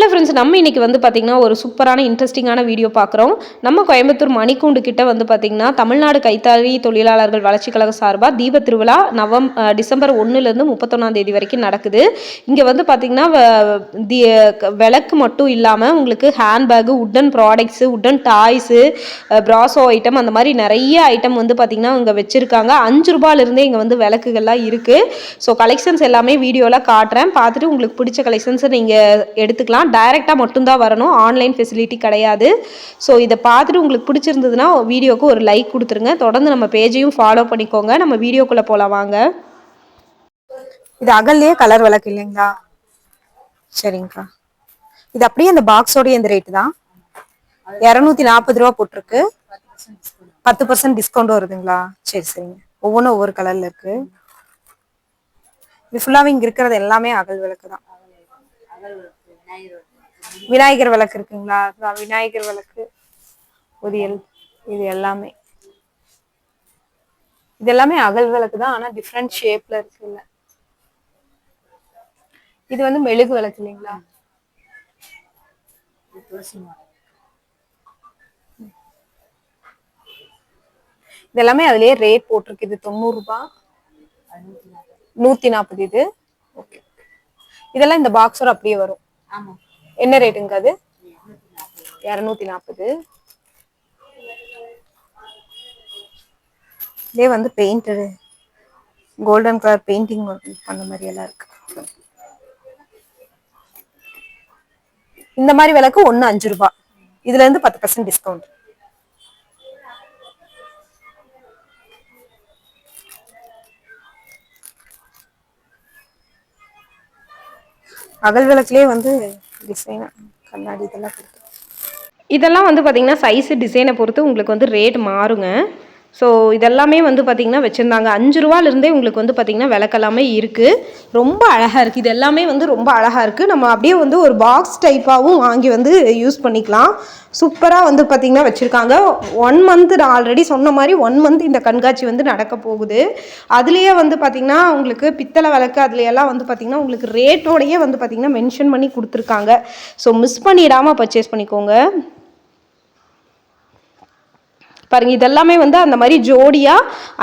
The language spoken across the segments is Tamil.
ஹலோ ஃப்ரெண்ட்ஸ் நம்ம இன்னைக்கு வந்து பார்த்திங்கன்னா ஒரு சூப்பரான இன்ட்ரெஸ்டிங்கான வீடியோ பார்க்குறோம் நம்ம கோயம்புத்தூர் மணிக்கூண்டு கிட்ட வந்து பார்த்திங்கன்னா தமிழ்நாடு கைத்தறி தொழிலாளர்கள் வளர்ச்சிக் கழக சார்பாக தீப திருவிழா நவம் டிசம்பர் ஒன்றுலேருந்து முப்பத்தொன்னாம் தேதி வரைக்கும் நடக்குது. இங்கே வந்து பார்த்திங்கன்னா வ- தி விளக்கு மட்டும் இல்லாமல் உங்களுக்கு handbag wooden products wooden toys ப்ராசோ item அந்த மாதிரி நிறைய ஐட்டம் வந்து பார்த்திங்கன்னா இங்கே வச்சுருக்காங்க. அஞ்சு ரூபாயிலிருந்தே இங்கே வந்து விளக்குகள்லாம் இருக்குது ஸோ கலெக்ஷன்ஸ் எல்லாமே வீடியோவில் காட்டுறேன். பார்த்துட்டு உங்களுக்கு பிடிச்ச கலெக்ஷன்ஸை நீங்கள் எடுத்துக்கலாம். டைரெக்டாக மட்டும்தான் வரணும். ஆன்லைன் ஃபெசிலிட்டி கிடையாது. ஸோ இதை பார்த்துட்டு உங்களுக்கு பிடிச்சிருந்ததுன்னா வீடியோக்கு ஒரு லைக் கொடுத்துருங்க. தொடர்ந்து நம்ம பேஜையும் ஃபாலோ பண்ணிக்கோங்க. நம்ம வீடியோக்குள்ளே போகலாம் வாங்க. இது அகல்லையே கலர் விளக்கு இல்லைங்களா? சரிங்கக்கா. இது அப்படியே அந்த பாக்ஸோடய இந்த ரேட்டு தான். இரநூத்தி நாற்பது ரூபா போட்டிருக்கு. பத்து பர்சன்ட் டிஸ்கவுண்ட் வருதுங்களா? சரி சரிங்க. ஒவ்வொன்றும் ஒவ்வொரு கலர்ல இருக்கு. இது ஃபுல்லாகவே இங்கே இருக்கிறது எல்லாமே அகல் விளக்கு தான். விநாயகர் விளக்கு இருக்குங்களா? விநாயகர் விளக்கு உதியல் இது எல்லாமே. இது எல்லாமே அகல் விளக்கு தான் ஆனா டிஃப்ரெண்ட் ஷேப்ல இருக்குல்ல இது வந்து மெழுகு விளக்கு இல்லைங்களா? இது எல்லாமே அதுலயே ரேட் போட்டிருக்கு. இது தொண்ணூறு ரூபாய் நூத்தி நாற்பது இது. ஓகே இதெல்லாம் இந்த பாக்ஸோட அப்படியே வரும். என்ன ரேட்டுங்க அது? இரநூத்தி நாற்பது. இதே வந்து பெயிண்டடு கோல்டன் கலர் பெயிண்டிங் பண்ண மாதிரி எல்லாம் இருக்கு. இந்த மாதிரி விலைக்கு ஒன்னு அஞ்சு ரூபாய். இதுல இருந்து பத்து பர்சன்ட் டிஸ்கவுண்ட் அகல் விளக்குலயே வந்து டிசைனாக கண்ணாடி இதெல்லாம் கொடுத்து. இதெல்லாம் வந்து பார்த்திங்கன்னா சைஸு டிசைனை பொறுத்து உங்களுக்கு வந்து ரேட் மாறுங்க. ஸோ இதெல்லாமே வந்து பார்த்திங்கன்னா வச்சுருந்தாங்க. அஞ்சு ரூபாலேருந்தே உங்களுக்கு வந்து பார்த்திங்கன்னா விளக்கெல்லாமே இருக்குது ரொம்ப அழகாக இருக்குது இது எல்லாமே வந்து ரொம்ப அழகாக இருக்குது நம்ம அப்படியே வந்து ஒரு பாக்ஸ் டைப்பாகவும் வாங்கி வந்து யூஸ் பண்ணிக்கலாம். சூப்பராக வந்து பார்த்திங்கன்னா வச்சுருக்காங்க. ஒன் மந்த் நான் ஆல்ரெடி சொன்ன மாதிரி ஒன் மந்த் இந்த கண்காட்சி வந்து நடக்க போகுது. அதுலேயே வந்து பார்த்திங்கன்னா உங்களுக்கு பித்தளை விளக்கு அதுலையெல்லாம் வந்து பார்த்திங்கன்னா உங்களுக்கு ரேட்டோடையே வந்து பார்த்திங்கன்னா மென்ஷன் பண்ணி கொடுத்துருக்காங்க. ஸோ மிஸ் பண்ணிடாமல் பர்ச்சேஸ் பண்ணிக்கோங்க. பாருங்க இதெல்லாமே வந்து அந்த மாதிரி ஜோடியா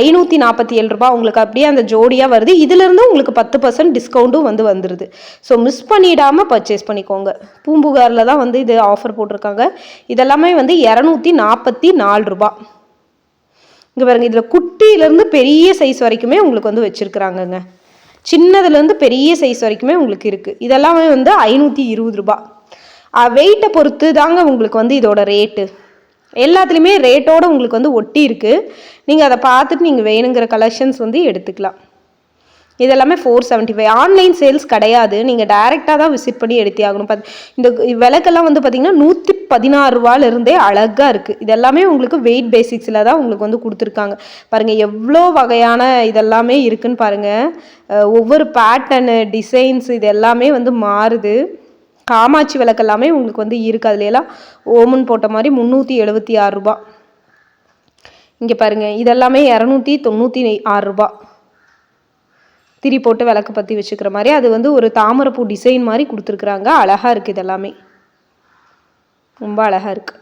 ஐநூற்றி நாற்பத்தி ஏழு ரூபாய் உங்களுக்கு அப்படியே அந்த ஜோடியா வருது. இதிலிருந்து உங்களுக்கு பத்து பர்சன்ட் டிஸ்கவுண்ட்டும் வந்து வந்துடுது ஸோ மிஸ் பண்ணிடாமல் பர்ச்சேஸ் பண்ணிக்கோங்க. பூம்புகாரில் தான் வந்து இது ஆஃபர் போட்டிருக்காங்க. இதெல்லாமே வந்து இரநூத்தி நாற்பத்தி நாலு ரூபாய். இங்கே பாருங்க இதில் குட்டியிலேருந்து பெரிய சைஸ் வரைக்குமே உங்களுக்கு வந்து வச்சுருக்குறாங்கங்க. சின்னதுலேருந்து பெரிய சைஸ் வரைக்குமே உங்களுக்கு இருக்குது இதெல்லாமே வந்து ஐநூற்றி இருபது ரூபா வெயிட்டை பொறுத்து தாங்க உங்களுக்கு வந்து இதோட ரேட்டு எல்லாத்துலேயுமே ரேட்டோட உங்களுக்கு வந்து ஒட்டி இருக்குது நீங்கள் அதை பார்த்துட்டு நீங்கள் வேணுங்கிற கலெக்ஷன்ஸ் வந்து எடுத்துக்கலாம். இதெல்லாமே four seventy five online sales கிடையாது நீங்கள் டைரெக்டாக தான் விசிட் பண்ணி எடுத்தே ஆகணும். பத் இந்த விளக்கெல்லாம் வந்து பார்த்தீங்கன்னா நூற்றி பதினாறு ரூபாலேருந்தே அழகாக இருக்குது இதெல்லாமே உங்களுக்கு வெயிட் பேசிக்ஸில் தான் உங்களுக்கு வந்து கொடுத்துருக்காங்க. பாருங்கள் எவ்வளோ வகையான இதெல்லாமே இருக்குதுன்னு பாருங்கள் ஒவ்வொரு பேட்டர்னு டிசைன்ஸ் இது எல்லாமே வந்து மாறுது. காமாட்சி விளக்கு எல்லாமே உங்களுக்கு வந்து இருக்குது அதுல ஓமன் போட்ட மாதிரி முந்நூற்றி எழுபத்தி ஆறு ரூபா இங்கே பாருங்கள் இதெல்லாமே இரநூத்தி தொண்ணூற்றி ஆறு ரூபா திரி போட்டு விளக்கு பற்றி வச்சுக்கிற மாதிரி. அது வந்து ஒரு தாமரைப்பூ டிசைன் மாதிரி கொடுத்துருக்குறாங்க. அழகாக இருக்குது இதெல்லாமே. ரொம்ப அழகாக இருக்குது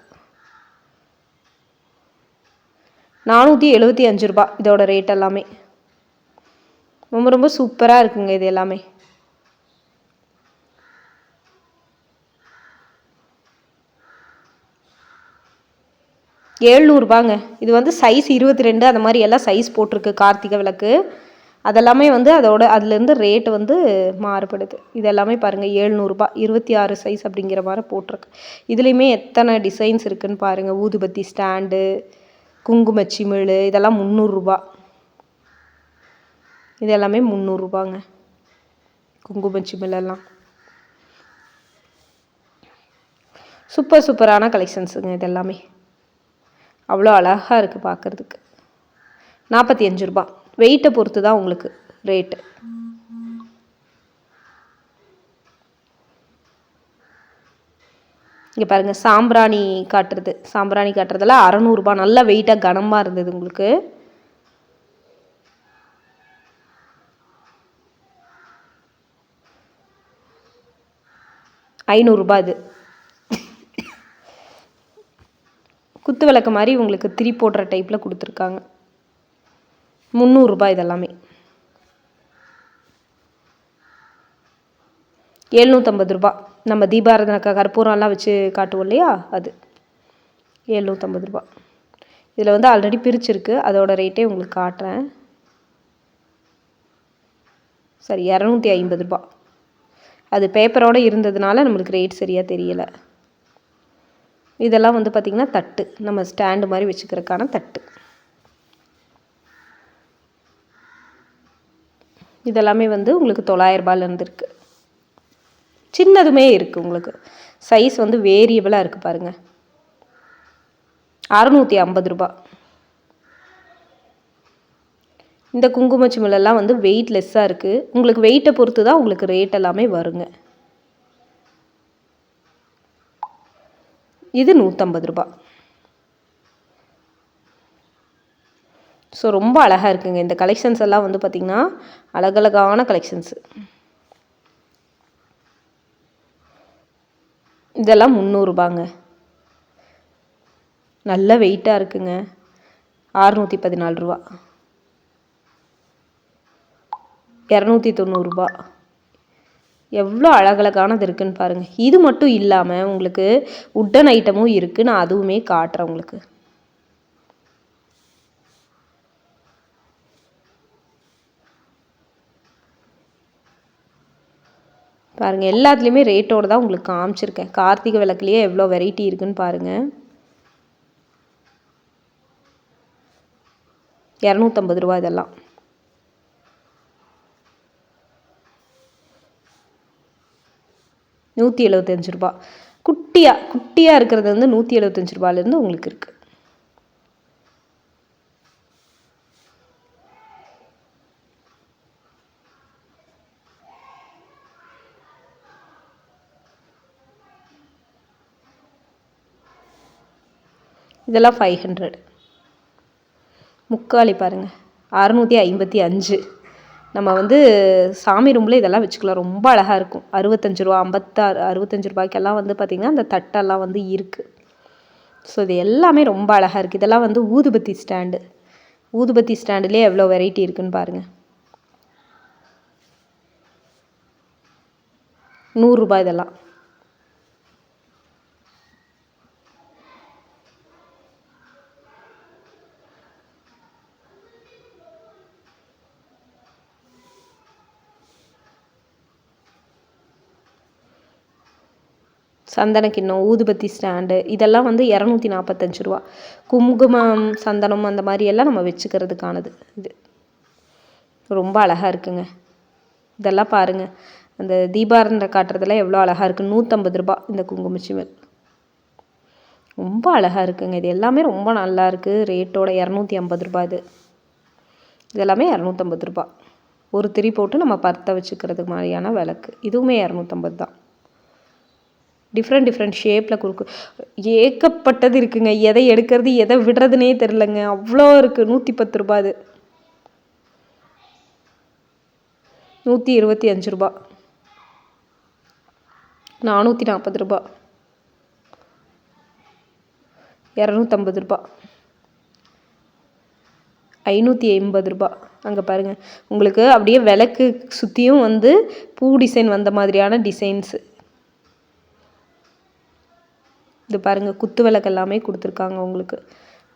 நானூற்றி எழுபத்தி அஞ்சு ரூபா இதோட ரேட் எல்லாமே. ரொம்ப ரொம்ப சூப்பராக இருக்குங்க இது எல்லாமே. ஏழ்நூறுபாங்க இது வந்து சைஸ் இருபத்தி ரெண்டு அந்த மாதிரி எல்லாம் சைஸ் போட்டிருக்கு கார்த்திகை விளக்கு. அதெல்லாமே வந்து அதோட அதுலேருந்து ரேட் வந்து மாறுபடுது. இதெல்லாமே பாருங்கள் ஏழ்நூறுபா இருபத்தி ஆறு சைஸ் அப்படிங்கிற மாதிரி போட்டிருக்கு. இதுலேயுமே எத்தனை டிசைன்ஸ் இருக்குன்னு பாருங்கள் ஊதுபத்தி ஸ்டாண்டு குங்குமச்சிமிழ் இதெல்லாம் முந்நூறுரூபா இது எல்லாமே முந்நூறுரூபாங்க குங்குமச்சிமிழெல்லாம் சூப்பர் சூப்பரான கலெக்ஷன்ஸுங்க இது எல்லாமே. அவ்வளோ அழகாக இருக்குது பார்க்குறதுக்கு நாற்பத்தி அஞ்சு ரூபா. வெயிட்டை பொறுத்து தான் உங்களுக்கு ரேட்டு இங்கே பாருங்கள் சாம்பிராணி காட்டுறது. சாம்பிராணி காட்டுறதெல்லாம் அறநூறுபா நல்ல வெயிட்டாக கனமாக இருந்தது உங்களுக்கு. ஐநூறுரூபா இது. குத்து விளக்கு மாதிரி உங்களுக்கு திரி போடுற டைப்பில் கொடுத்துருக்காங்க. முந்நூறுரூபா இதெல்லாமே. எழுநூற்றம்பது ரூபா. நம்ம தீபாரதனக்கா கற்பூரம்லாம் வச்சு காட்டுவோம் இல்லையா? அது. எழுநூற்றம்பது ரூபா. இதில் வந்து ஆல்ரெடி பிரிச்சிருக்கு. அதோட ரேட்டே உங்களுக்கு காட்டுறேன். சரி இரநூத்தி ஐம்பது ரூபா. அது பேப்பரோடு இருந்ததுனால நம்மளுக்கு ரேட் சரியாக தெரியலை. இதெல்லாம் வந்து பார்த்திங்கன்னா தட்டு. நம்ம ஸ்டாண்டு மாதிரி வச்சுக்கிறதுக்கான தட்டு. இதெல்லாமே வந்து உங்களுக்கு தொள்ளாயிரரூபாலேருந்து இருக்குது சின்னதுமே இருக்குது உங்களுக்கு. சைஸ் வந்து வேரியபிளாக இருக்குது பாருங்கள் அறநூற்றி ஐம்பது ரூபா. இந்த குங்குமச்சிமிலெல்லாம் வந்து வெயிட் லெஸ்ஸாக இருக்குது உங்களுக்கு வெயிட்டை பொறுத்து தான் உங்களுக்கு ரேட் எல்லாமே வருங்க. இது நூற்றம்பது ரூபா. ஸோ ரொம்ப அழகாக இருக்குங்க. இந்த கலெக்ஷன்ஸ் எல்லாம் வந்து பார்த்திங்கன்னா அழகழகான கலெக்ஷன்ஸு இதெல்லாம் முந்நூறுபாங்க நல்ல வெயிட்டாக இருக்குங்க. ஆறுநூற்றி பதினாலு ரூபா. இரநூத்தி தொண்ணூறுரூபா எவ்வளோ அழகழகானது இருக்குதுன்னு பாருங்கள் இது மட்டும் இல்லாமல் உங்களுக்கு உட்டன் ஐட்டமும் இருக்குது நான் அதுவுமே காட்டுறேன் உங்களுக்கு. பாருங்கள் எல்லாத்துலேயுமே ரேட்டோடு தான் உங்களுக்கு காமிச்சிருக்கேன். கார்த்திகை விளக்குலேயே எவ்வளோ வெரைட்டி இருக்குன்னு பாருங்கள் இரநூத்தம்பது ரூபா இதெல்லாம். நூற்றி எழுபத்தஞ்சு ரூபா. குட்டியாக குட்டியாக இருக்கிறது வந்து நூற்றி எழுபத்தஞ்சு ரூபாலேருந்து உங்களுக்கு இருக்குது இதெல்லாம் ஃபைவ் ஹண்ட்ரட் முக்காலி பாருங்கள் அறுநூற்றி ஐம்பத்தி அஞ்சு. நம்ம வந்து சாமி ரூமில் இதெல்லாம் வச்சுக்கலாம். ரொம்ப அழகாக இருக்கும். அறுபத்தஞ்சு ரூபா ஐம்பத்தாறு அறுபத்தஞ்சு ரூபாய்க்கெல்லாம் வந்து பார்த்திங்கன்னா அந்த தட்டெல்லாம் வந்து இருக்குது ஸோ இது எல்லாமே ரொம்ப அழகாக இருக்குது இதெல்லாம் வந்து ஊதுபத்தி ஸ்டாண்டு. ஊதுபத்தி ஸ்டாண்டுலேயே எவ்வளோ வெரைட்டி இருக்குன்னு பாருங்கள் நூறுரூபா இதெல்லாம். சந்தன கிண்ணம் ஊதுபத்தி ஸ்டாண்டு இதெல்லாம் வந்து இரநூத்தி நாற்பத்தஞ்சு ரூபா. குங்குமம் சந்தனம் அந்த மாதிரி எல்லாம் நம்ம வச்சுக்கிறதுக்கானது. இது ரொம்ப அழகாக இருக்குங்க. இதெல்லாம் பாருங்கள் அந்த தீபாரண்ட காட்டுறதெல்லாம் எவ்வளோ அழகாக இருக்குது நூற்றம்பது ரூபா இந்த குங்குமச்சிமல் ரொம்ப அழகாக இருக்குங்க. இது எல்லாமே ரொம்ப நல்லா இருக்குது ரேட்டோட இரநூத்தி ஐம்பது ரூபா இது. இதெல்லாமே இரநூத்தம்பது ரூபா. ஒரு திரி போட்டு நம்ம பற்ற வச்சுக்கிறதுக்கு மாதிரியான விளக்கு. இதுவுமே இரநூத்தம்பது தான். டிஃப்ரெண்ட் டிஃப்ரெண்ட் ஷேப்பில் கொடுக்கு ஏகப்பட்டது இருக்குங்க. எதை எடுக்கிறது எதை விடுறதுனே தெரிலங்க அவ்வளோ இருக்குது நூற்றி பத்து ரூபா அது. நூற்றி இருபத்தி அஞ்சு ரூபா. நானூற்றி நாற்பது ரூபா. இரநூத்தம்பது ரூபா. ஐநூற்றி எண்பது ரூபா. அங்கே பாருங்கள் உங்களுக்கு அப்படியே விளக்கு சுற்றியும் வந்து பூ டிசைன் வந்த மாதிரியான டிசைன்ஸு இது பாருங்கள் குத்து விளக்கு எல்லாமே கொடுத்துருக்காங்க உங்களுக்கு.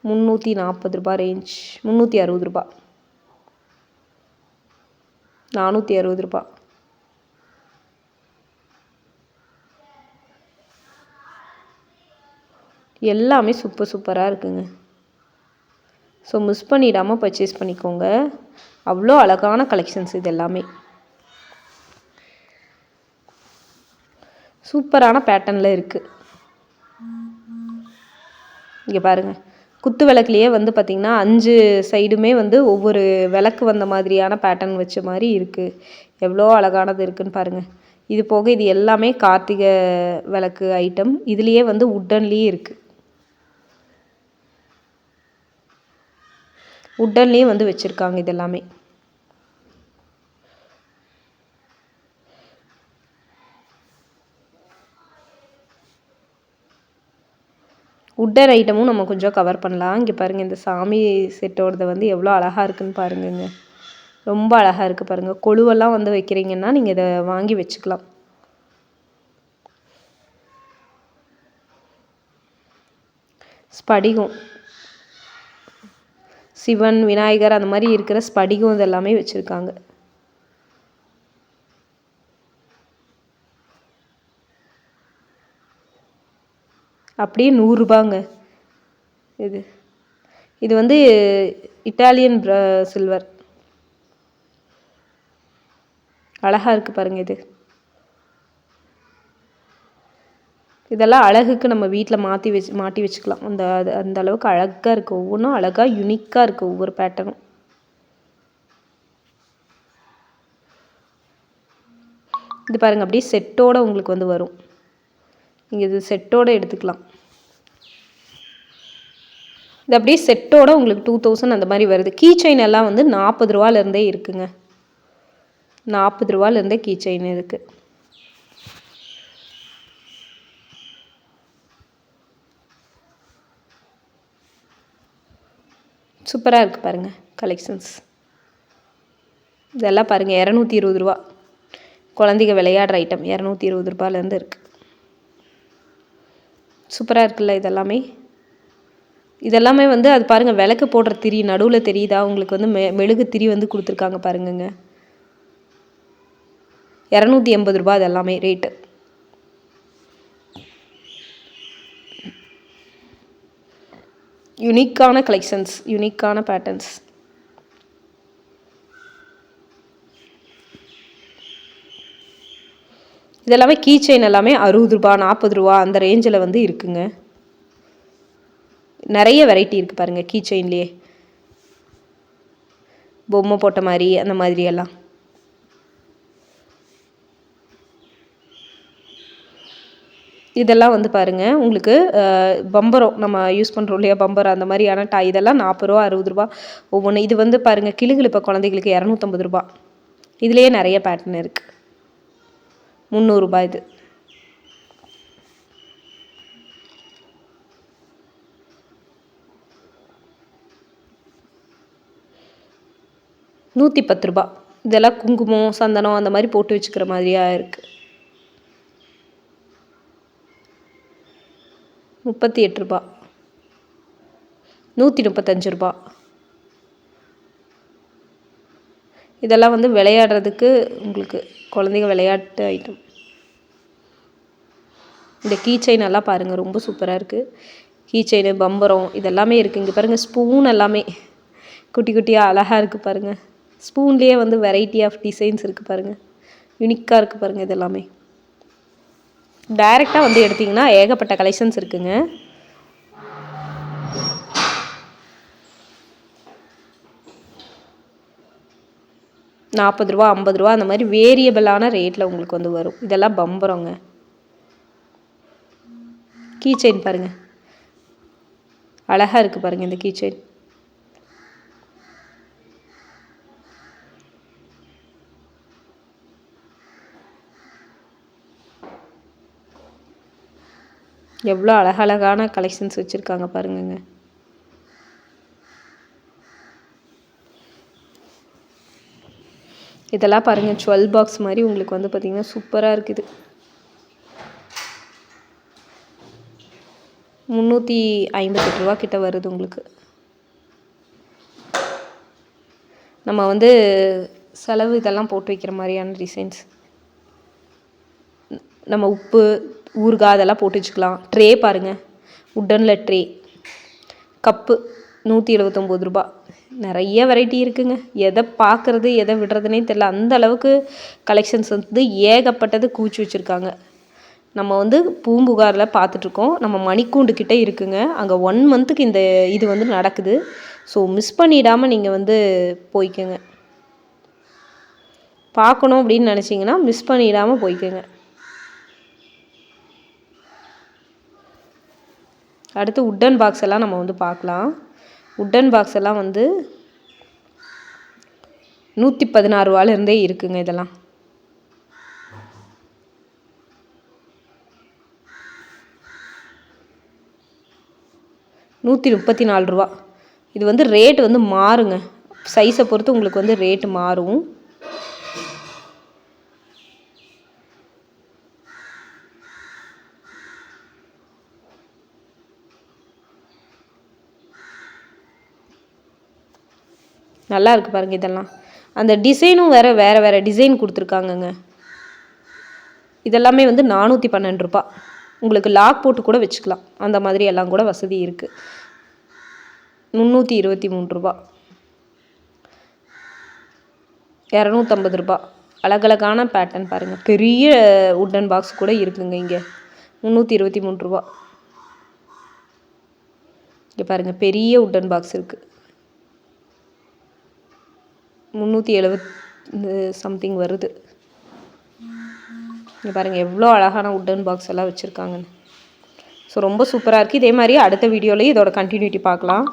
முந்நூற்றி நாற்பது ரூபா ரேஞ்ச் முந்நூற்றி அறுபது ரூபா. நானூற்றி அறுபது ரூபா. எல்லாமே சூப்பர் சூப்பராக இருக்குங்க. ஸோ மிஸ் பண்ணிடாமல் பர்ச்சேஸ் பண்ணிக்கோங்க. அவ்வளோ அழகான கலெக்ஷன்ஸ் இது எல்லாமே. சூப்பரான பேட்டர்னில் இருக்குது இங்கே பாருங்கள் குத்து விளக்குலையே வந்து பார்த்திங்கன்னா அஞ்சு சைடுமே வந்து ஒவ்வொரு விளக்கு வந்த மாதிரியான பேட்டர்ன் வச்ச மாதிரி இருக்குது எவ்வளோ அழகானது இருக்குதுன்னு பாருங்கள் இது போக இது எல்லாமே கார்த்திகை விளக்கு ஐட்டம் இதுலேயே வந்து உட்டன்லேயே இருக்குது உட்டன்லேயே வந்து வச்சுருக்காங்க இது எல்லாமே. உட்டர் ஐட்டமும் நம்ம கொஞ்சம் கவர் பண்ணலாம். இங்கே பாருங்கள் இந்த சாமி செட்டோடது வந்து எவ்வளோ அழகாக இருக்குன்னு பாருங்கங்க. ரொம்ப அழகாக இருக்குது பாருங்கள் கொழுவெல்லாம் வந்து வைக்கிறீங்கன்னா நீங்கள் இதை வாங்கி வச்சுக்கலாம். ஸ்படிகம். சிவன் விநாயகர் அந்த மாதிரி இருக்கிற ஸ்படிகம் இதெல்லாமே வச்சுருக்காங்க. அப்படியே நூறுரூபாங்க இது. இது வந்து இட்டாலியன் சில்வர். அழகாக இருக்குது பாருங்க இது. இதெல்லாம் அழகுக்கு நம்ம வீட்டில் மாற்றி வச்சு மாட்டி வச்சுக்கலாம். அந்த அது அந்த அளவுக்கு அழகாக இருக்குது ஒவ்வொன்றும் அழகாக யுனிக்காக இருக்குது ஒவ்வொரு பேட்டர்னும் இது பாருங்கள் அப்படியே செட்டோட உங்களுக்கு வந்து வரும். நீங்கள் இது செட்டோட எடுத்துக்கலாம். இது அப்படியே செட்டோட உங்களுக்கு டூ தௌசண்ட் அந்த மாதிரி வருது. கீ செயின் எல்லாம் வந்து நாற்பது ரூபாலேருந்தே இருக்குங்க. நாற்பது ரூபாலேருந்தே கீ செயின் இருக்குது சூப்பராக இருக்குது பாருங்கள் கலெக்ஷன்ஸ் இதெல்லாம் பாருங்கள் இரநூத்தி இருபது ரூபா. குழந்தைங்க விளையாடுற ஐட்டம் இரநூத்தி இருபது ரூபாலேருந்து இருக்குது சூப்பராக இருக்குல்ல இதெல்லாமே? இதெல்லாமே வந்து அது பாருங்கள் விளக்கு போடுற திரி நடுவில் தெரியுதா? உங்களுக்கு வந்து மெ மெழுகு திரி வந்து கொடுத்துருக்காங்க பாருங்கங்க. இரநூத்தி எண்பது ரூபா அது எல்லாமே ரேட்டு யுனிக்கான கலெக்ஷன்ஸ் யுனிக்கான பேட்டர்ன்ஸ் இதெல்லாமே கீ செயின் எல்லாமே அறுபது ரூபா நாற்பது ரூபா அந்த ரேஞ்சில் வந்து இருக்குங்க. நிறைய வெரைட்டி இருக்குது பாருங்கள் கீ செயின்லேயே பொம்மை போட்ட மாதிரி அந்த மாதிரி எல்லாம். இதெல்லாம் வந்து பாருங்கள் உங்களுக்கு பம்பரம் நம்ம யூஸ் பண்ணுறோம் இல்லையா பம்பரம் அந்த மாதிரியான டா இதெல்லாம் நாற்பது ரூபா அறுபது ரூபா ஒவ்வொன்று இது வந்து பாருங்கள் கிளுகிழு இப்போ குழந்தைகளுக்கு இரநூத்தம்பது ரூபா. இதுலேயே நிறைய பேட்டர்ன் இருக்குது முந்நூறுரூபா இது. நூற்றி பத்து ரூபா. இதெல்லாம் குங்குமம் சந்தனம் அந்த மாதிரி போட்டு வச்சுக்கிற மாதிரியா இருக்குது முப்பத்தி எட்டு ரூபா. நூற்றி முப்பத்தஞ்சு ரூபா. இதெல்லாம் வந்து விளையாடுறதுக்கு உங்களுக்கு குழந்தைங்க விளையாட்டு ஐட்டம் இந்த கீ செயின் எல்லாம் பாருங்கள் ரொம்ப சூப்பராக இருக்குது கீ செயின் பம்பரம் இதெல்லாமே இருக்குது இங்கே பாருங்கள் ஸ்பூன் எல்லாமே. குட்டி குட்டியாக அழகாக இருக்குது பாருங்கள் ஸ்பூன்லேயே வந்து வெரைட்டி ஆஃப் டிசைன்ஸ் இருக்குது பாருங்கள் யூனிக்காக இருக்குது பாருங்கள் இதெல்லாமே. டைரெக்டாக வந்து எடுத்திங்கன்னா ஏகப்பட்ட கலெக்ஷன்ஸ் இருக்குங்க. நாற்பது ரூபா ஐம்பது ரூபா அந்த மாதிரி வேரியபிளான ரேட்டில் உங்களுக்கு வந்து வரும். இதெல்லாம் பம்பரங்க கீ செயின் பாருங்கள் அழகாக இருக்குது பாருங்கள் இந்த கீ செயின் எவ்வளோ அழகழகான கலெக்ஷன்ஸ் வச்சுருக்காங்க பாருங்கங்க. இதெல்லாம் பாருங்கள் டுவெல் பாக்ஸ் மாதிரி உங்களுக்கு வந்து பார்த்திங்கன்னா சூப்பராக இருக்குது. முந்நூற்றி ஐம்பத்தெட்டு ரூபா கிட்ட வருது உங்களுக்கு. நம்ம வந்து செலவு இதெல்லாம் போட்டு வைக்கிற மாதிரியான டிசைன்ஸ் நம்ம உப்பு ஊறுகாய் அதெல்லாம் போட்டு வச்சுக்கலாம். ட்ரே பாருங்கள் உட்டனில் ட்ரே கப்பு நூற்றி எழுபத்தொம்போது ரூபா. நிறைய வெரைட்டி இருக்குங்க. எதை பார்க்குறது எதை விடுறதுனே தெரில அந்த அளவுக்கு கலெக்ஷன்ஸ் வந்து ஏகப்பட்டது கூச்சி வச்சுருக்காங்க. நம்ம வந்து பூம்புகாரில் பார்த்துட்ருக்கோம். நம்ம மணிக்கூண்டு கிட்டே இருக்குங்க. அங்கே ஒன் மந்த்துக்கு இந்த இது வந்து நடக்குது. ஸோ மிஸ் பண்ணிடாமல் நீங்கள் வந்து போய்க்கோங்க. பார்க்கணும் அப்படின்னு நினச்சிங்கன்னா மிஸ் பண்ணிடாமல் போய்க்கோங்க. அடுத்து உட்டன் பாக்ஸ் எல்லாம் நம்ம வந்து பார்க்கலாம். உட்டன் பாக்ஸ் எல்லாம் வந்து நூற்றி பதினாறு ரூபாலேருந்தே இருக்குங்க இதெல்லாம். நூற்றி முப்பத்தி நாலு ரூபா. இது வந்து ரேட்டு வந்து மாறுங்க. சைஸை பொறுத்து உங்களுக்கு வந்து ரேட்டு மாறும். நல்லா இருக்குது பாருங்க இதெல்லாம். அந்த டிசைனும் வேறு வேறு வேறு டிசைன் கொடுத்துருக்காங்கங்க. இதெல்லாமே வந்து நானூற்றி பன்னெண்டு ரூபா. உங்களுக்கு லாக் போட்டு கூட வச்சுக்கலாம். அந்த மாதிரி எல்லாம் கூட வசதி இருக்குது முந்நூற்றி இருபத்தி மூணு ரூபா. இரநூத்தம்பது ரூபா. அழகழகான பேட்டர்ன் பாருங்கள் பெரிய உட்டன் பாக்ஸ் கூட இருக்குங்க இங்கே. முந்நூற்றி இருபத்தி மூணு ரூபா. இங்கே பாருங்கள் பெரிய உட்டன் பாக்ஸ் இருக்குது முந்நூற்றி எழுபத் சம்திங் வருது. இங்கே பாருங்கள் எவ்வளோ அழகான உட்டன் பாக்ஸ் எல்லாம் வச்சுருக்காங்கன்னு. ஸோ ரொம்ப சூப்பராக இருக்குது இதே மாதிரி அடுத்த வீடியோலேயும் இதோட கண்டினியூட்டி பார்க்கலாம்.